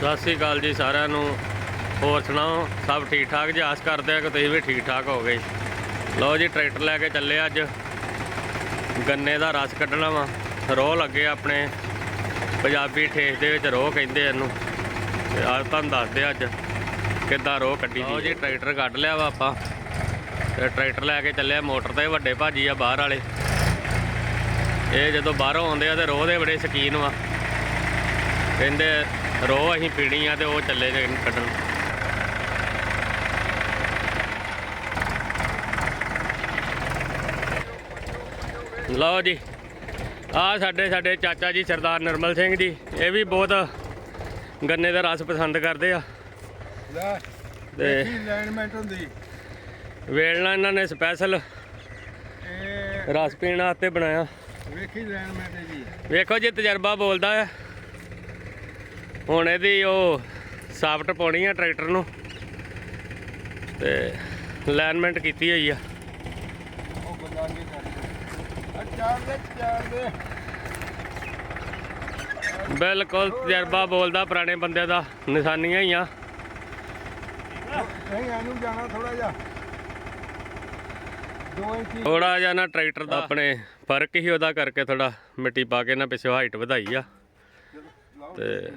ਸਤਿ ਸ੍ਰੀ ਅਕਾਲ ਜੀ ਸਾਰਿਆਂ ਨੂੰ। ਹੋਰ ਸੁਣਾਓ? ਸਭ ਠੀਕ ਠਾਕ? ਜੀ ਆਸ ਕਰਦੇ ਆ ਕਿ ਤੁਸੀਂ ਵੀ ਠੀਕ ਠਾਕ ਹੋ ਗਏ ਲਓ ਜੀ ਟਰੈਕਟਰ ਲੈ ਕੇ ਚੱਲੇ ਅੱਜ। ਗੰਨੇ ਦਾ ਰਸ ਕੱਢਣਾ ਵਾ। ਰੋਹ ਲੱਗੇ ਆਪਣੇ। ਪੰਜਾਬੀ ਠੇਸ ਦੇ ਵਿੱਚ ਰੋਹ ਕਹਿੰਦੇ ਇਹਨੂੰ। ਤੇ ਅੱਜ ਤੁਹਾਨੂੰ ਦੱਸਦੇ ਅੱਜ ਕਿੱਦਾਂ ਰੋਹ ਕੱਢੀ ਲਓ ਜੀ ਟਰੈਕਟਰ ਕੱਢ ਲਿਆ ਵਾ ਆਪਾਂ। ਤੇ ਟਰੈਕਟਰ ਲੈ ਕੇ ਚੱਲੇ ਮੋਟਰ ਤੇ ਵੱਡੇ ਭਾਜੀ ਆ ਬਾਹਰ ਵਾਲੇ। ਇਹ ਜਦੋਂ ਬਾਹਰੋਂ ਆਉਂਦੇ ਆ ਤੇ ਰੋਹ ਦੇ ਬੜੇ ਸ਼ਕੀਨ ਵਾ। ਕਹਿੰਦੇ ਰੋਹ ਅਸੀਂ ਪੀਣੀ ਆ ਤੇ ਉਹ ਚੱਲੇ ਜੇ ਕੱਢਣ। ਲਓ ਜੀ ਆ ਸਾਡੇ ਸਾਡੇ ਚਾਚਾ ਜੀ ਸਰਦਾਰ ਨਰਮਲ ਸਿੰਘ ਜੀ ਇਹ ਵੀ ਬਹੁਤ ਗੰਨੇ ਦਾ ਰਸ ਪਸੰਦ ਕਰਦੇ ਆ। ਤੇ ਅਲਾਈਨਮੈਂਟ ਹੁੰਦੀ। ਵੇਲਣਾ ਇਹਨਾਂ ਨੇ ਸਪੈਸ਼ਲ ਇਹ ਰਸ ਪੀਣ ਵਾਸਤੇ ਬਣਾਇਆ। ਵੇਖੀ ਅਲਾਈਨਮੈਂਟ ਜੀ। ਵੇਖੋ ਜੀ ਤਜਰਬਾ ਬੋਲਦਾ ਹੈ ਹੁਣ ਇਹਦੀ ਉਹ ਸਾਫਟ ਪਾਉਣੀ ਆ ਟਰੈਕਟਰ ਨੂੰ। ਤੇ ਅਲਾਈਨਮੈਂਟ ਕੀਤੀ ਹੋਈ ਆ। ਉਹ ਬਦਲਾਂਗੇ ਕਰ ਆ ਚਾਰ ਦੇ ਚਾਰ ਦੇ ਬਿਲਕੁਲ ਤਜਰਬਾ ਬੋਲਦਾ ਪੁਰਾਣੇ ਬੰਦਿਆਂ ਦਾ ਨਿਸ਼ਾਨੀਆਂ ਹੀ ਆ। ਨਹੀਂ ਇਹਨੂੰ ਜਾਣਾ ਥੋੜਾ ਜਿਹਾ। 2 ਇੰਚੀ। ਥੋੜਾ ਜਿਹਾ ਨਾ ਟਰੈਕਟਰ ਦਾ ਆਪਣੇ ਫ਼ਰਕ ਹੀ ਉਹਦਾ ਕਰਕੇ ਥੋੜਾ ਮਿੱਟੀ ਪਾ ਕੇ ਨਾ ਪਿੱਛੇ ਹਾਈਟ ਵਧਾਈ ਆ। ਤੇ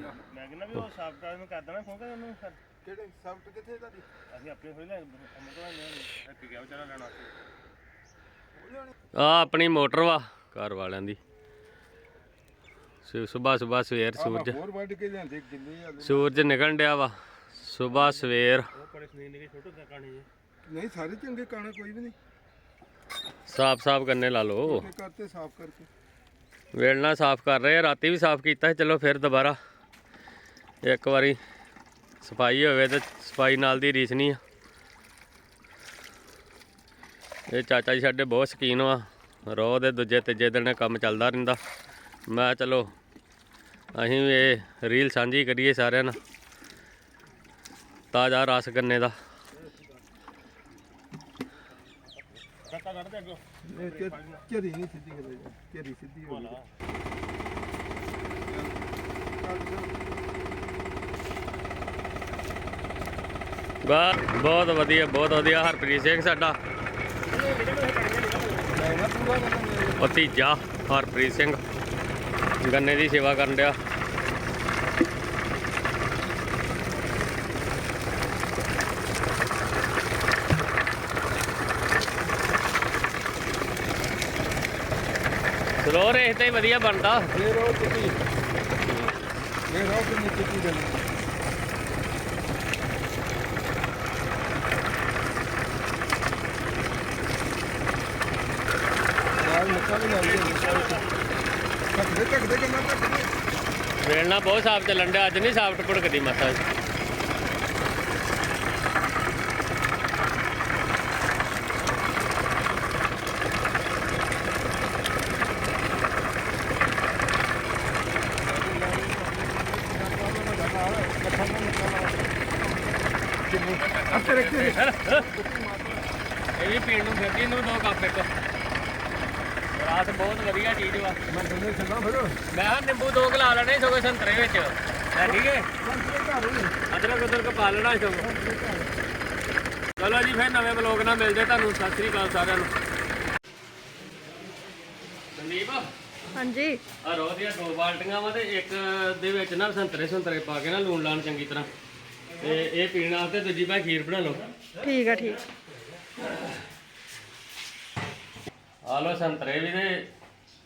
ਵੀ ਉਹ ਸਾਫ਼ ਕਰਨ ਨੂੰ ਕਰ ਦੇਣਾ ਫੋਨ ਕਰ ਉਹਨੂੰ ਕਰ ਕਿਹੜੇ ਸਬਟ ਕਿੱਥੇ ਤੁਹਾਡੀ? ਅਸੀਂ ਆਪਣੇ ਥੋੜੀ ਲੈ ਕੰਮ ਤੋਂ ਆਏ ਹਾਂ ਗਿਆ ਵਿਚਾਰਾ ਲੈਣਾ ਆ ਆਪਣੀ ਮੋਟਰ ਵਾ ਘਰ ਵਾਲਿਆਂ ਦੀ। ਸਵੇਰ ਸਵੇਰ ਸਵੇਰ ਸੂਰਜ। ਹੋਰ ਵੱਢ ਕੇ ਲਿਆਂਦੇ ਕਿੰਨੇ ਆ ਸੂਰਜ ਨਿਕਲਣ ਡਿਆ ਵਾ ਸਵੇਰ। ਸਵੇਰ ਨਹੀਂ ਸਾਰੇ ਚੰਗੇ ਕਾਣਾ ਕੋਈ ਵੀ ਨਹੀਂ। ਸਾਫ਼ ਸਾਫ਼ ਕਰਨੇ ਲਾ ਲੋ ਕਰਤੇ ਸਾਫ਼ ਕਰਕੇ। ਵੇਲਣਾ ਸਾਫ਼ ਕਰ ਰਹੇ ਆ ਰਾਤੀ ਵੀ ਸਾਫ਼ ਕੀਤਾ ਸੀ ਚਲੋ ਫਿਰ ਦੁਬਾਰਾ। ਇੱਕ ਵਾਰੀ ਸਫ਼ਾਈ ਹੋਵੇ ਤੇ ਸਫ਼ਾਈ ਨਾਲ ਦੀ ਰੀਸ ਨਹੀਂ ਆ। ਇਹ ਚਾਚਾ ਜੀ ਸਾਡੇ ਬਹੁਤ ਸ਼ਕੀਨ ਵਾ। ਰੋਹ ਦੇ ਦੂਜੇ ਤੀਜੇ ਦਿਨ ਕੰਮ ਚੱਲਦਾ ਰਹਿੰਦਾ। ਮੈਂ ਕਿਹਾ ਚਲੋ, ਅਸੀਂ ਵੀ ਇਹ ਰੀਲ ਸਾਂਝੀ ਕਰੀਏ ਸਾਰਿਆਂ ਨਾਲ। ਤਾਜ਼ਾ ਰਸ ਗੰਨੇ ਦਾ। ਧੱਕਾ ਨਹੀਂ ਸਿੱਧੀ ਕਰੇ ਝਰੀ ਸਿੱਧੀ ਹੋ ਗਈ। ਵਾਹ ਬਹੁਤ ਵਧੀਆ ਬਹੁਤ ਵਧੀਆ, ਹਰਪ੍ਰੀਤ ਸਿੰਘ ਸਾਡਾ। ਲੈਣਾ ਪੂਰਾ ਭਤੀਜਾ ਹਰਪ੍ਰੀਤ ਸਿੰਘ। ਗੰਨੇ ਦੀ ਸੇਵਾ ਕਰਨ ਡਿਆ। ਸਲੋ ਰੇਸ ਤੇ ਹੀ ਵਧੀਆ ਬਣਦਾ। ਫੇਰ ਉਹ ਚਿੱਟੀ। ਫੇਰ ਉਹ ਚਿੱਟੀ ਦੇ ਯਾਰ ਮੱਕਾ ਕਿੰਨਾ ਤੱਕ ਵੇਲਣਾ ਬਹੁਤ ਸਾਫ਼ ਚੱਲਣ ਡਿਆ ਅੱਜ ਨਹੀਂ ਸਾਫਟ ਭੁੜਕਦੀ ਮਸਾ ਅੱਤੇ ਰੱਖੇ ਇਹ ਵੀ ਪੀਣ ਨੂੰ ਫਿਰਦੀ, ਇਹਨੂੰ ਦੋ ਕੱਪ ਇੱਕ। ਰਾਤ ਬਹੁਤ ਵਧੀਆ ਚੀਜ਼ ਵਾ। ਮੈਂ ਦੋਨੇ ਛੱਡਾਂ ਫਿਰ। ਮੈਂ ਹਾਂ ਨਿੰਬੂ ਦੋ ਗਲਾ ਲੈਣੇ ਸਗੋਂ ਸੰਤਰੇ ਵਿੱਚ। ਹੈ ਠੀਕ ਹੈ? ਘਰ ਹੋਈ ਅਦਰਕ ਅਦਰਕ ਪਾ ਲੈਣਾ ਸਗੋਂ। ਚਲੋ ਜੀ ਫਿਰ ਨਵੇਂ ਬਲੌਗ ਨਾਲ ਮਿਲਦੇ ਤੁਹਾਨੂੰ। ਸਤਿ ਸ੍ਰੀ ਅਕਾਲ ਸਾਰਿਆਂ ਨੂੰ। ਸੰਦੀਪ ਹਾਂਜੀ। ਆ ਰੋ ਦੀਆਂ ਦੋ ਬਾਲਟੀਆਂ ਵਾ ਤੇ ਇੱਕ ਦੇ ਵਿੱਚ ਨਾ ਸੰਤਰੇ ਸੰਤਰੇ ਪਾ ਕੇ ਨਾ ਲੂਣ ਲਾਣ ਚੰਗੀ ਤਰ੍ਹਾਂ। ਤੇ ਇਹ ਪੀਣ ਵਾਸਤੇ ਦੂਜੀ ਭਾਈ ਖੀਰ ਬਣਾ ਲਓ। ਠੀਕ ਆ ਠੀਕ। ਆ ਲਓ ਸੰਤਰੇ ਵੀ ਤੇ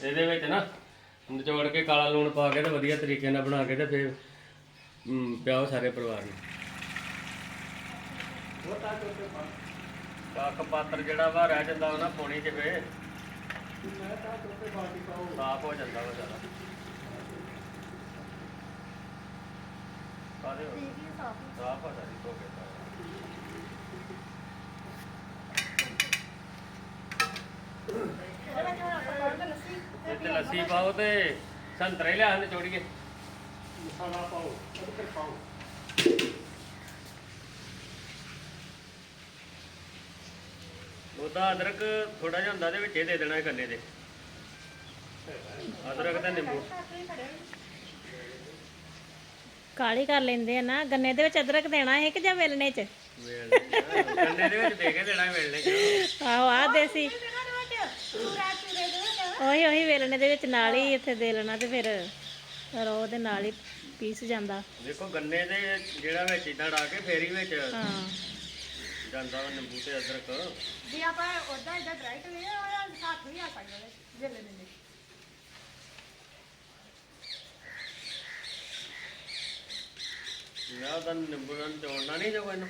ਇਹਦੇ ਵਿੱਚ ਨਾ ਨਿਚੋੜ ਕੇ ਕਾਲਾ ਲੂਣ ਪਾ ਕੇ ਤੇ ਵਧੀਆ ਤਰੀਕੇ ਨਾਲ ਬਣਾ ਕੇ ਤੇ ਫਿਰ ਪਿਆਓ ਸਾਰੇ ਪਰਿਵਾਰ ਨੂੰ। ਕੱਕ ਪਾਤਰ ਜਿਹੜਾ ਵਾ ਰਹਿ ਜਾਂਦਾ ਉਹ ਨਾ ਪੋਣੀ ਚ ਵੇ ਸਾਫ਼ ਹੋ ਜਾਂਦਾ ਵਾ ਹੋ? ਸਾਫ਼। ਸਾਰੀ ਧੋ ਕੇ ਪਾਓ। ਇਹ ਤੇ ਲੱਸੀ ਪਾਓ ਤੇ? ਸੰਤਰੇ ਲਿਆ ਨਿਚੋੜੀਏ ਮਸਾਲਾ ਪਾਓ ਅਦਰਕ ਪਾਓ ਉਹਦਾ ਅਦਰਕ ਥੋੜਾ ਜਿਹਾ ਹੁੰਦਾ ਦੇ ਵਿੱਚ ਇਹ ਦੇ ਦੇਣਾ ਹੈ ਗੰਨੇ ਦੇ ਅਦਰਕ ਤੇ ਨਿੰਬੂ। ਕਾਲੀ ਕਰ ਲੈਂਦੇ ਆ ਨਾ ਗੰਨੇ ਦੇ ਵਿੱਚ ਅਦਰਕ ਦੇਣਾ ਹੈ ਕਿ ਜਾਂ ਵੇਲਣੇ ਚ? ਗੰਨੇ ਦੇ ਵਿੱਚ ਦੇ ਕੇ ਦੇਣਾ ਵੇਲਣੇ ਚ। ਆਹੋ ਆ ਦੇਸੀ। ਉਹੀ ਉਹੀ ਵੇਲਣੇ ਦੇ ਵਿੱਚ ਨਾਲ ਹੀ ਇੱਥੇ ਦੇ ਲੈਣਾ ਤੇ ਫਿਰ ਫਿਰ ਉਹਦੇ ਨਾਲ ਹੀ ਪੀਸ ਜਾਂਦਾ। ਦੇਖੋ ਗੰਨੇ ਦੇ ਜਿਹੜਾ ਵਿੱਚ ਇਦਾਂ ਡਾ ਕੇ ਫੇਰ ਹੀ ਵਿੱਚ ਹਾਂ। ਜਾਂਦਾ ਵਾ ਨਿੰਬੂ ਤੇ ਅਦਰਕ। ਜੇ ਆਪਾਂ ਉਦਾਂ ਇਦਾਂ ਡਾਇਰੈਕਟ ਲੈ ਉਹ ਹੱਥ ਵੀ ਆ ਸਕਦਾ ਵੇਲੇ ਨੇ ਯਾ ਤਾਂ ਨਿੰਬੂ ਨਾਲ ਨਿਚੋੜਨਾ ਨਹੀਂ ਜੋ ਇਹਨੂੰ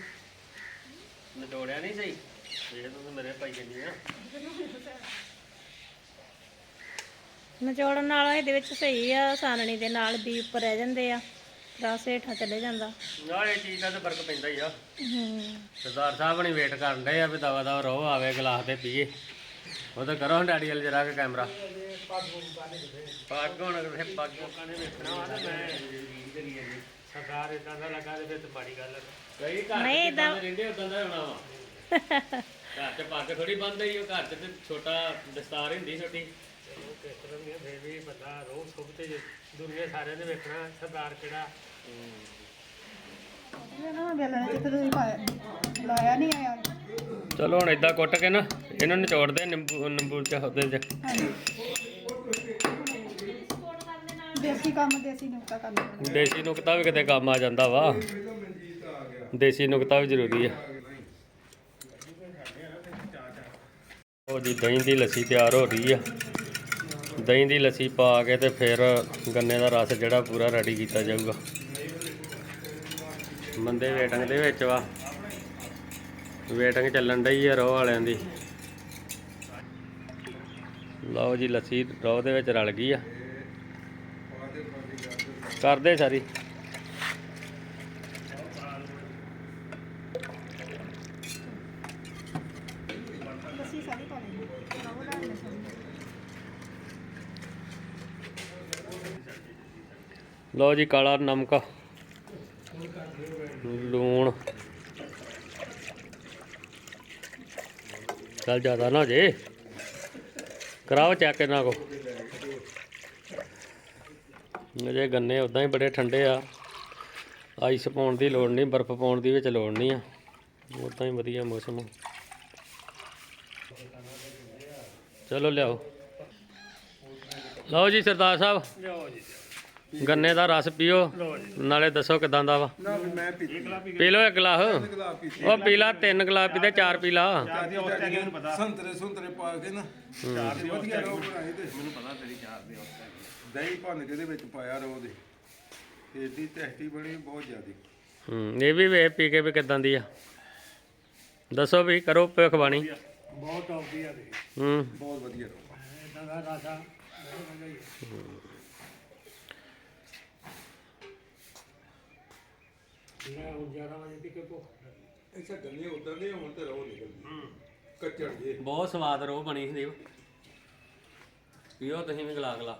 ਨਿਚੋੜਿਆ ਨਹੀਂ ਸਹੀ। ਇਹ ਤਾਂ ਮੇਰੇ ਪਾਈ ਜਾਂਦੀ ਆ। ਨਿਚੋੜਨ ਨਾਲ ਇਹਦੇ ਵਿੱਚ ਸਹੀ ਆ ਸਾਨਣੀ ਦੇ ਨਾਲ ਵੀ ਉੱਪਰ ਰਹਿ ਜਾਂਦੇ ਆ ਰਸ ਹੇਠਾਂ ਚਲੇ ਜਾਂਦਾ। ਯਾਰ ਇਹ ਚੀਜ਼ ਦਾ ਤਾਂ ਫ਼ਰਕ ਪੈਂਦਾ ਹੀ ਆ। ਹੂੰ। ਸਰਦਾਰ ਸਾਹਿਬ ਨਹੀਂ ਵੇਟ ਕਰਨ ਡਏ ਆ ਵੀ ਦਵਾ ਦਵਾ ਰੋ ਆਵੇ ਗਲਾਸ ਤੇ ਪੀਏ। ਉਹ ਤਾਂ ਕਰੋ ਡੈਡੀ ਵਾਲੇ ਜਰਾ ਕੇ ਕੈਮਰਾ। ਪੱਗ ਹੁਣ ਕਿਥੇ ਪੱਗ ਲੋਕਾਂ ਨੇ ਵੇਖਣਾ ਵਾ ਤੇ ਮੈਂ। ਸਰਦਾਰ ਇਦਾਂ ਦਾ ਲੱਗਾ ਤੇ ਫਿਰ ਤੇ ਮਾੜੀ ਗੱਲ। ਕਈ ਘਰ ਨਹੀਂ, ਇਦਾਂ ਰਹਿੰਦੇ ਉਦਾਂ ਦਾ ਹੋਣਾ ਵਾ। ਘਰ ਚ ਪੱਗ ਥੋੜੀ ਬੰਦ ਹੀ ਉਹ ਘਰ ਤੇ ਛੋਟਾ ਦਸਤਾਰ ਹੁੰਦੀ ਛੋਟੀ। ਕਿਸ ਤਰ੍ਹਾਂ ਦੀ ਫਿਰ ਵੀ ਬੰਦਾ ਰੋਹ ਸੁਭ ਤੇ ਦੁਨੀਆ ਸਾਰਿਆਂ ਨੇ ਵੇਖਣਾ, ਸਰਦਾਰ ਕਿਹੜਾ? ਨਾ ਵੇਲਣਾ ਕਿਤੇ ਤੁਸੀਂ ਪਾਇਆ ਲਾਇਆ ਨਹੀਂ ਆਇਆ ਚਲੋ ਹੁਣ ਇਦਾਂ ਕੁੱਟ ਕੇ ਨਾ, ਇਹਨਾਂ ਨੂੰ ਨਿਚੋੜਦੇ ਆ ਨਿੰਬੂ ਨਿੰਬੂ ਚ ਉਹਦੇ ਚ। ਦੇਸੀ ਕੰਮ ਦੇਸੀ ਨੁਕਤਾ ਕਰਨਾ ਦੇਸੀ ਨੁਕਤਾ ਵੀ ਕਿਤੇ ਕੰਮ ਆ ਜਾਂਦਾ ਵਾ। ਦੇਸੀ ਨੁਕਤਾ ਵੀ ਜ਼ਰੂਰੀ ਆ। ਉਹ ਜੀ ਦਹੀਂ ਦੀ ਲੱਸੀ ਤਿਆਰ ਹੋ ਰਹੀ ਆ। ਦਹੀਂ ਦੀ ਲੱਸੀ ਪਾ ਕੇ ਤੇ ਫਿਰ ਗੰਨੇ ਦਾ ਰਸ ਜਿਹੜਾ ਪੂਰਾ ਰੈਡੀ ਕੀਤਾ ਜਾਊਗਾ। ਬੰਦੇ ਵੇਟਿੰਗ ਦੇ ਵਿੱਚ ਵਾ। ਵੇਟਿੰਗ ਚੱਲਣ ਡਈ ਆ ਰੋਹ ਵਾਲਿਆਂ ਦੀ। ਲਓ ਜੀ ਲੱਸੀ ਰੋਹ ਦੇ ਵਿੱਚ ਰਲ ਗਈ ਆ। ਕਰਦੇ ਸਾਰੀ ਦੇਸੀ ਸਾਰੀ ਪਾ ਲਈ ਉਹ ਲੈ ਲੈ ਸਾਰੀ ਲਓ ਜੀ ਕਾਲਾ ਨਮਕ, ਲੂਣ। ਚੱਲ ਜ਼ਿਆਦਾ ਨਾ ਜੇ। ਕਰਾਓ ਚੈੱਕ ਇਹਨਾਂ ਕੋ ਮੇਰੇ ਗੰਨੇ ਉਦਾਂ ਹੀ ਬੜੇ ਠੰਡੇ ਆ। ਆਈਸ ਪਾਉਣ ਦੀ ਲੋੜ ਨਹੀਂ, ਬਰਫ਼ ਪਾਉਣ ਦੀ ਵਿੱਚ ਲੋੜ ਨਹੀਂ ਆ। ਉਦਾਂ ਹੀ ਵਧੀਆ ਮੌਸਮ ਚਲੋ ਲਿਆਓ। ਲਓ ਜੀ ਸਰਦਾਰ ਸਾਹਿਬ। ਲਿਓ ਜੀ। ਗੰਨੇ ਦਾ ਰਸ ਪੀਓ ਨਾਲੇ ਦੱਸੋ ਕਿਦਾਂ ਦਾ ਵਾ? ਨਾ ਵੀ ਮੈਂ ਪੀਤੀ। ਪੀ ਲਓ ਇੱਕ ਗਲਾਸ। ਉਹ ਪੀਲਾ ਤਿੰਨ ਗਲਾਸ ਪੀਤੇ ਚਾਰ ਪੀਲਾ ਚਾਰ ਦੀ ਉਸ ਟਾਈਮ ਮੈਨੂੰ ਪਤਾ ਸੰਤਰੇ ਸੰਤਰੇ ਪਾ ਕੇ ਨਾ। ਚਾਰ ਦੀ ਵਧੀਆ ਰੋ ਬਣਾਈ ਤੇ। ਮੈਨੂੰ ਪਤਾ ਤੇਰੀ ਚਾਰ ਦੀ ਦਹੀਂ ਭੰਨ ਕੇ ਦੇ ਵਿੱਚ ਪਾਇਆ ਰੋ ਦੇ। ਏਡੀ ਟੈਸਟੀ ਬਣੀ ਬਹੁਤ ਜ਼ਿਆਦੀ। ਹੂੰ ਇਹ ਵੀ ਵੇ ਪੀ ਕੇ ਵੀ ਕਿਦਾਂ ਦੀ ਆ। ਦੱਸੋ ਵੀ ਕਰੋ ਭਵਿੱਖਬਾਣੀ ਬਹੁਤ ਟੌਪ ਦੀ ਆ ਦੇ ਹੂੰ। ਬਹੁਤ ਵਧੀਆ ਰੋ ਇਦਾਂ ਦਾ ਰਾਜਾ ਬਹੁਤ ਵਧੀਆ ਹੀ। ਆ। ਮੈਂ ਹੁਣ 11 ਵਜੇ ਤੱਕ ਭੁੱਖ ਅੱਛਾ ਗੰਨੇ ਉਦਾਂ ਦੇ ਹੁਣ ਤੇ ਰੋ ਨਿਕਲਦੀ ਕੱਚੜ ਜੇ। ਬਹੁਤ ਸਵਾਦ ਰੋ ਬਣੀ ਸੰਦੀਪ ਪੀਓ ਤੁਸੀਂ ਵੀ ਗਲਾ ਗਲਾ